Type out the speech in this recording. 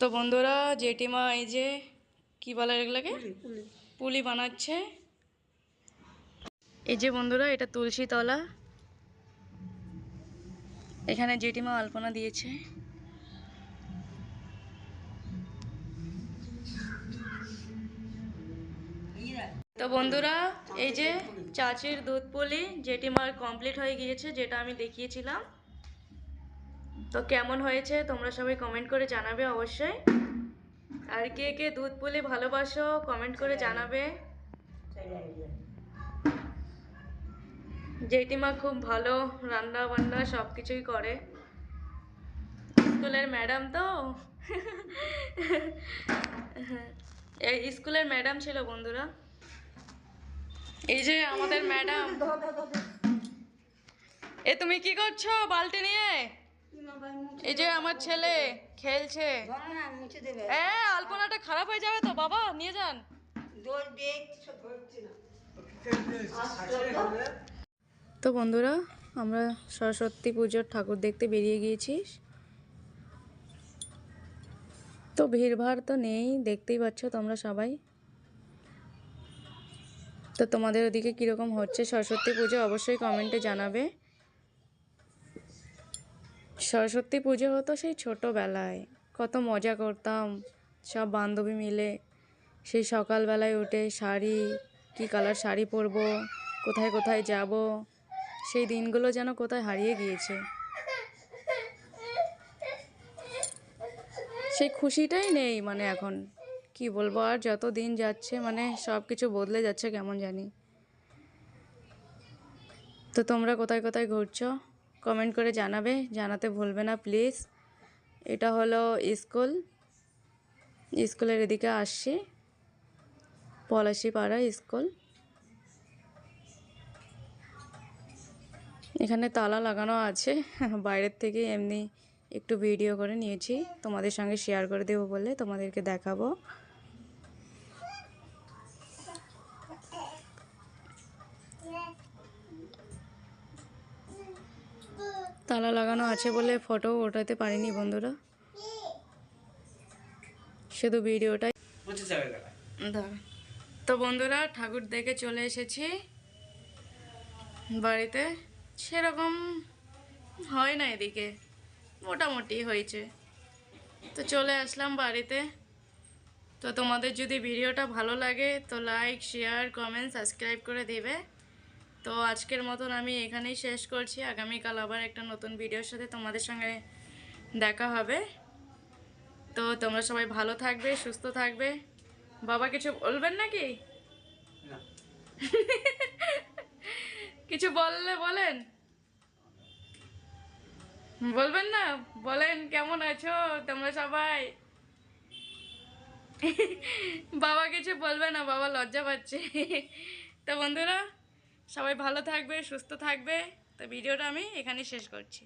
তো বন্ধুরা জেঠিমা এই যে কি বলে এগুলোকে? পুলি বানাচ্ছে। এই যে বন্ধুরা এটা তুলসী তলা। এখানে জেঠিমা আলপনা দিয়েছে। তো বন্ধুরা এই যে চাচির দুধ পুলি জেঠিমার কমপ্লিট হয়ে গিয়েছে যেটা আমি দেখিয়েছিলাম। তো কেমন হয়েছে? তোমরা সবাই কমেন্ট করে জানাবে অবশ্যই। আর কে কে দুধ পুলি ভালোবাসো কমেন্ট করে জানাবে। জেঠিমা খুব ভালো রান্না বান্না সব কিছুই করে। স্কুলের ম্যাডাম তো? এই স্কুলের ম্যাডাম ছিল বন্ধুরা। এই যে আমাদের ম্যাডাম। এ তুমি কি করছ বালতি নিয়ে? এই যে আমার ছেলে খেলছে। মুছে দেবে। এ আলপনাটা খারাপ হয়ে যাবে তো বাবা নিয়ে যান। তো বন্ধুরা আমরা সরস্বতী পুজোর ঠাকুর দেখতে বেরিয়ে গিয়েছি। তো ভিড়ভাড় তো নেই দেখতেই পাচ্ছ তোমরা সবাই। তো তোমাদের ওদিকে কীরকম হচ্ছে সরস্বতী পুজো অবশ্যই কমেন্টে জানাবে। সরস্বতী পুজো হতো সেই ছোটোবেলায়। কত মজা করতাম, সব বান্ধবী মিলে। সেই সকালবেলায় উঠে শাড়ি, কী কালার শাড়ি পরবো, কোথায় কোথায় যাব, সেই দিনগুলো যেন কোথায় হারিয়ে গিয়েছে। সেই খুশিটাই নেই মানে এখন। কি বলব, আর যত দিন যাচ্ছে মানে সব কিছু বদলে যাচ্ছে কেমন জানি। তো তোমরা কোথায় কোথায় ঘুরছো? কমেন্ট করে জানাবে, জানাতে ভুলবে না প্লিজ এটা হলো স্কুল স্কুলের এদিকে আসছি, পলাশিপাড়া স্কুল এখানে তালা লাগানো আছে, বাইরের থেকে এমনি একটু ভিডিও করে নিয়েছি, তোমাদের সঙ্গে শেয়ার করে দেবো বলে তোমাদেরকে দেখাবো। তালা লাগানো আছে বলে ফটো ওঠাতে পারিনি বন্ধুরা। শুধু ভিডিওটাই। তো বন্ধুরা ঠাকুর দেখে চলে এসেছি। বাড়িতে সেরকম হয় না এদিকে। মোটামুটি হয়েছে। তো চলে আসলাম বাড়িতে। তো তোমাদের যদি ভিডিওটা ভালো লাগে তো লাইক শেয়ার কমেন্ট সাবস্ক্রাইব করে দেবে। তো আজকের মতন আমি এখানেই শেষ করছি। আগামীকাল আবার একটা নতুন ভিডিওর সাথে তোমাদের সঙ্গে দেখা হবে। তো তোমরা সবাই ভালো থাকবে সুস্থ থাকবে। বাবা কিছু বলবেন নাকি? কিছু বললে বলেন। বলবেন না? বলেন কেমন আছো তোমরা সবাই? বাবা কিছু বলবে না বাবা লজ্জা পাচ্ছে। তো বন্ধুরা সবাই ভালো থাকবে সুস্থ থাকবে। তো ভিডিওটা আমি এখানেই শেষ করছি।